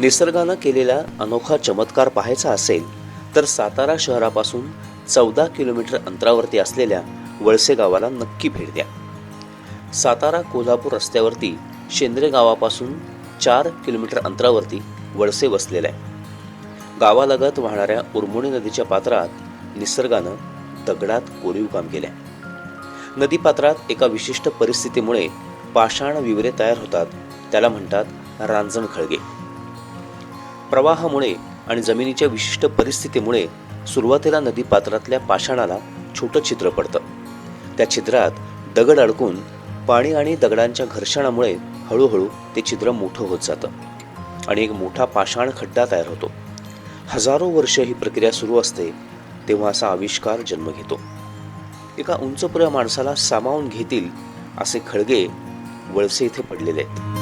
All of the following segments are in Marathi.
निसर्गानं केलेला अनोखा चमत्कार पाहायचा असेल तर सातारा शहरापासून चौदा किलोमीटर अंतरावरती असलेल्या वळसे गावाला नक्की भेट द्या. सातारा कोल्हापूर रस्त्यावरती शेंद्रे गावापासून चार किलोमीटर अंतरावरती वळसे वसलेलं आहे. गावालगत वाहणाऱ्या उरमोणी नदीच्या पात्रात निसर्गानं दगडात कोरीव काम केलंय. नदीपात्रात एका विशिष्ट परिस्थितीमुळे पाषाण विवरे तयार होतात त्याला म्हणतात रांजण खळगे प्रवाहामुळे आणि जमिनीच्या विशिष्ट परिस्थितीमुळे सुरुवातीला नदीपात्रातल्या पाषाणाला छोटं छिद्र पडतं. त्या छिद्रात दगड अडकून पाणी आणि दगडांच्या घर्षणामुळे हळूहळू ते छिद्र मोठं होत जातं आणि एक मोठा पाषाण खड्डा तयार होतो. हजारो वर्ष ही प्रक्रिया सुरू असते तेव्हा असा आविष्कार जन्म घेतो. एका उंचपुऱ्या माणसाला सामावून घेतील असे खळगे वळसे इथे पडलेले आहेत.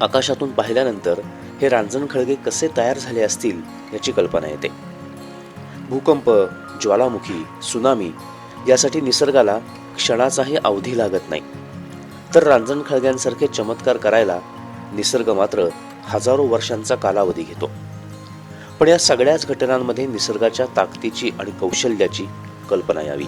आकाशातून पाहिल्यानंतर हे रांजण खळगे कसे तयार झाले असतील याची कल्पना येते. भूकंप ज्वालामुखी सुनामी यासाठी निसर्गाला क्षणाचाही अवधी लागत नाही. तर रांजण खळग्यांसारखे चमत्कार करायला निसर्ग मात्र हजारो वर्षांचा कालावधी घेतो. पण या सगळ्याच घटनांमध्ये निसर्गाच्या ताकदीची आणि कौशल्याची कल्पना यावी.